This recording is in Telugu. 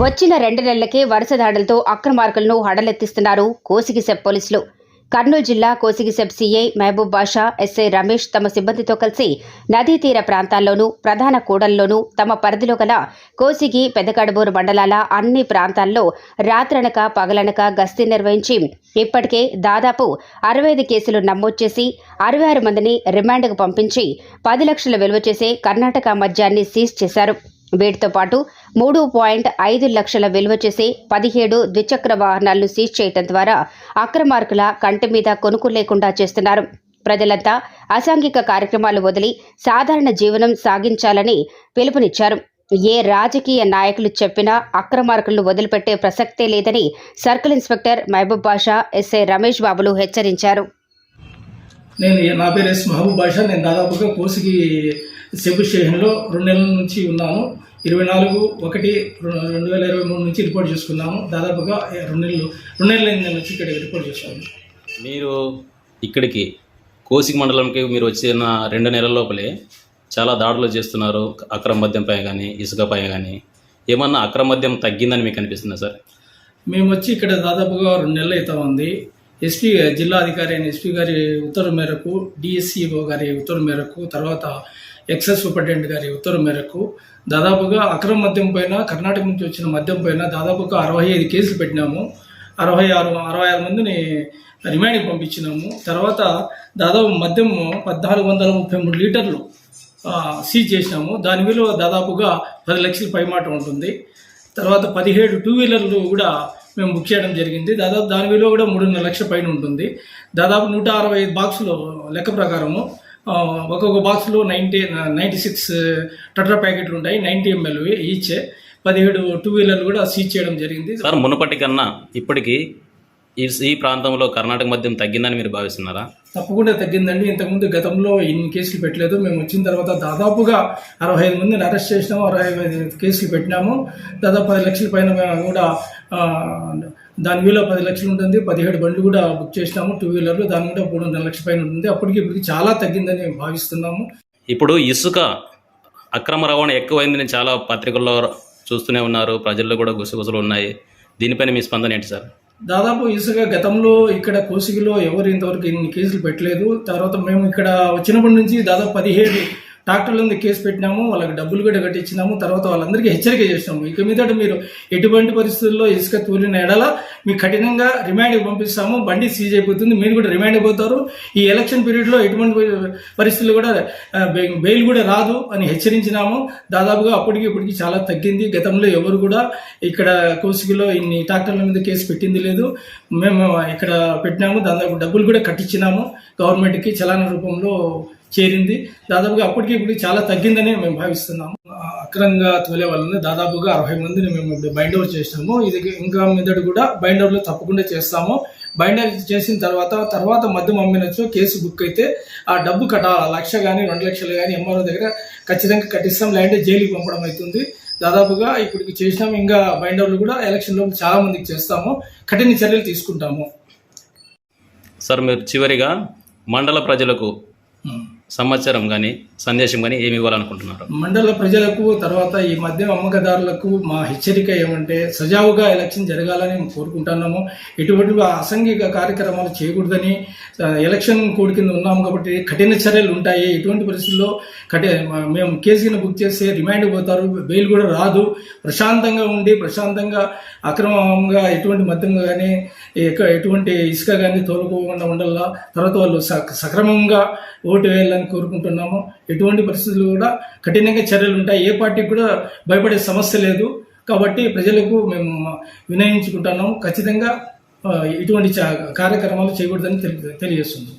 వచ్చిన రెండు నెలలకే వరుస దాడులతో అక్రమార్కులను హడలెత్తిస్తున్నారు కోసిగిసెప్ పోలీసులు. కర్నూలు జిల్లా కోసిగిసెప్ సీఐ మహబూబ్ బాషా ఎస్ఐ రమేష్ తమ సిబ్బందితో కలిసి నదీ తీర ప్రాంతాల్లోనూ ప్రధాన కూడల్లోనూ తమ పరిధిలో గల కోసిగి పెదకడబూరు మండలాల అన్ని ప్రాంతాల్లో రాత్రనక పగలనక గస్తీ నిర్వహించి ఇప్పటికే దాదాపు అరవై ఐదు కేసులు నమోదు చేసి అరవై ఆరు మందిని రిమాండ్కు పంపించి పది లక్షల విలువ చేసే కర్ణాటక మద్యాన్ని సీజ్ చేశారు. వీటితో పాటు మూడు పాయింట్ ఐదు లక్షల విలువ చేసే పదిహేడు ద్విచక్ర వాహనాలను సీజ్ చేయడం ద్వారా అక్రమార్కుల కంటి మీద కొనుక్కు లేకుండా చేస్తున్నారు. ప్రజలంతా అసాంఘిక కార్యక్రమాలు వదిలి సాధారణ జీవనం సాగించాలని పిలుపునిచ్చారు. ఏ రాజకీయ నాయకులు చెప్పినా అక్రమార్కులను వదిలిపెట్టే ప్రసక్తే లేదని circle inspector Mahaboob Basha SI Ramesh బాబులు హెచ్చరించారు. నేను నా పేరు ఎస్ మహబూబ్ బాషా. నేను దాదాపుగా కోసికి సెబు స్టేషన్లో రెండు నెలల నుంచి ఉన్నాను. ఇరవై నాలుగు ఒకటి రెండు వేల ఇరవై మూడు నుంచి రిపోర్ట్ చేసుకున్నాము. దాదాపుగా రెండు నెలలు రెండు నెలల నెల నుంచి ఇక్కడ రిపోర్ట్ చేస్తాము. మీరు ఇక్కడికి కోసిక మండలంకి మీరు వచ్చిన రెండు నెలల లోపలే చాలా దాడులు చేస్తున్నారు. అక్రమ మద్యంపై కానీ ఇసుకపై కానీ ఏమన్నా అక్రమ మద్యం తగ్గిందని మీకు అనిపిస్తుందా సార్? మేము వచ్చి ఇక్కడ దాదాపుగా రెండు నెలలు అవుతా ఉంది. ఎస్పీ జిల్లా అధికారి అయిన ఎస్పీ గారి ఉత్తర్వు మేరకు డిఎస్సిఓ గారి ఉత్తర్వు మేరకు తర్వాత ఎక్సైజ్ సూపరింటెండెంట్ గారి ఉత్తర్వు మేరకు దాదాపుగా అక్రమ మద్యం పైన కర్ణాటక నుంచి వచ్చిన మద్యం పైన దాదాపుగా అరవై ఐదు కేసులు పెట్టినాము. అరవై ఆరు అరవై ఆరు మందిని రిమాండ్కి పంపించినాము. తర్వాత దాదాపు మద్యం పద్నాలుగు వందల ముప్పై మూడు లీటర్లు సీజ్ చేసినాము. దాని విలువ దాదాపుగా పది లక్షల పైమాట ఉంటుంది. తర్వాత పదిహేడు టూ వీలర్లు కూడా మేము బుక్ చేయడం జరిగింది. దాదాపు దాని విలువ కూడా మూడున్నర లక్షల పైన ఉంటుంది. దాదాపు నూట అరవై ఐదు బాక్సులు లెక్క ప్రకారము ఒక్కొక్క బాక్స్లో నైంటీ నైంటీ సిక్స్ టట్రా ప్యాకెట్లు ఉంటాయి నైంటీ ఎంఎల్ ఈచ్ పదిహేడు టూ వీలర్లు కూడా సీజ్ చేయడం జరిగింది. సార్ మునుపటి కన్నా ఇప్పటికీ ఈ ఈ ప్రాంతంలో కర్ణాటక మద్యం తగ్గిందని మీరు భావిస్తున్నారా? తప్పకుండా తగ్గిందండి. ఇంతకుముందు గతంలో ఇన్ని కేసులు పెట్టలేదు. మేము వచ్చిన తర్వాత దాదాపుగా అరవై ఐదు మందిని అరెస్ట్ చేసినాము. అరవై ఐదు కేసులు పెట్టినాము. దాదాపు పది లక్షల పైన మేము కూడా దాని విలువ పది లక్షలు ఉంటుంది పదిహేడు బండ్లు కూడా బుక్ చేసినాము టూ వీలర్లు దాని కూడా మూడున్నర లక్షల పైన ఉంటుంది. అప్పటికి ఇప్పటికి చాలా తగ్గిందని భావిస్తున్నాము. ఇప్పుడు ఇసుక అక్రమ రవాణా ఎక్కువైందని చాలా పత్రికల్లో చూస్తూనే ఉన్నారు ప్రజల్లో కూడా గుసగుసలు ఉన్నాయి. దీనిపైన మీ స్పందన ఏంటి సార్? దాదాపు ఇసుక గతంలో ఇక్కడ కోసిగిలో ఎవరు ఇంతవరకు ఇన్ని కేసులు పెట్టలేదు. తర్వాత మేము ఇక్కడ వచ్చినప్పటి నుంచి దాదాపు పదిహేడు ట్రాక్టర్ల మీద కేసు పెట్టినాము వాళ్ళకి డబ్బులు కూడా కట్టించినాము తర్వాత వాళ్ళందరికీ హెచ్చరిక చేసినాము. ఇక మీదట మీరు ఎటువంటి పరిస్థితుల్లో ఇసుక తూలిన ఎడల మీకు కఠినంగా రిమాండ్కి పంపిస్తాము బండి సీజ్ అయిపోతుంది మీరు కూడా రిమాండ్ అయిపోతారు ఈ ఎలక్షన్ పీరియడ్లో ఎటువంటి పరిస్థితులు కూడా బెయిల్ కూడా రాదు అని హెచ్చరించినాము. దాదాపుగా అప్పటికి ఇప్పటికి చాలా తగ్గింది. గతంలో ఎవరు కూడా ఇక్కడ కోసిగిలో ఇన్ని ట్రాక్టర్ల మీద కేసు పెట్టింది లేదు. మేము ఇక్కడ పెట్టినాము దాదాపు డబ్బులు కూడా కట్టించినాము. గవర్నమెంట్కి చలాన రూపంలో చేరింది. దాదాపుగా అప్పటికి ఇప్పటికి చాలా తగ్గిందని మేము భావిస్తున్నాము. అక్రంగా అక్రమంగా తోలే వాళ్ళని దాదాపుగా అరవై మందిని మేము ఇప్పుడు బైండ్ ఓవర్ చేసినాము. ఇది ఇంకా మీదడు కూడా బైండ్ ఓవర్లో తప్పకుండా చేస్తాము. బైండ్ ఓవర్ చేసిన తర్వాత తర్వాత మద్యం అమ్మినచ్చు. కేసు బుక్ అయితే ఆ డబ్బు కట్టాలి లక్ష కానీ రెండు లక్షలు కానీ ఎంఆర్ఓ దగ్గర ఖచ్చితంగా కట్టిస్తాం లేదంటే జైలుకి పంపడం అవుతుంది. దాదాపుగా ఇప్పటికి చేసినాము. ఇంకా బైండ్ ఓవర్లు కూడా ఎలక్షన్లో చాలా మందికి చేస్తాము. కఠిన చర్యలు తీసుకుంటాము. సార్ మీరు చివరిగా మండల ప్రజలకు సమాచారం కానీ సందేశం కానీ ఏమి ఇవ్వాలనుకుంటున్నారు? మండల ప్రజలకు తర్వాత ఈ మధ్య అమ్మకదారులకు మా హెచ్చరిక ఏమంటే సజావుగా ఎలక్షన్ జరగాలని మేము కోరుకుంటున్నాము. ఎటువంటి అసంఘిక కార్యక్రమాలు చేయకూడదని ఎలక్షన్ కోడ్ కింద ఉన్నాము కాబట్టి కఠిన చర్యలు ఉంటాయి. ఎటువంటి పరిస్థితుల్లో కఠి మేము కేసు కింద బుక్ చేస్తే రిమాండ్ పోతారు. బెయిల్ కూడా రాదు. ప్రశాంతంగా ఉండి ప్రశాంతంగా అక్రమంగా ఎటువంటి మద్యం కానీ ఎటువంటి ఇసుక కానీ తోలుకోకుండా ఉండాల తర్వాత వాళ్ళు సక్రమంగా ఓటు వేయాలని కోరుకుంటున్నాము. ఎటువంటి పరిస్థితులు కూడా కఠినంగా చర్యలు ఉంటాయి. ఏ పార్టీకి కూడా భయపడే సమస్య లేదు. కాబట్టి ప్రజలకు మేము వినయించుకుంటున్నాము. ఖచ్చితంగా ఇటువంటి కార్యక్రమాలు చేయకూడదని తెలి తెలియజేస్తుంది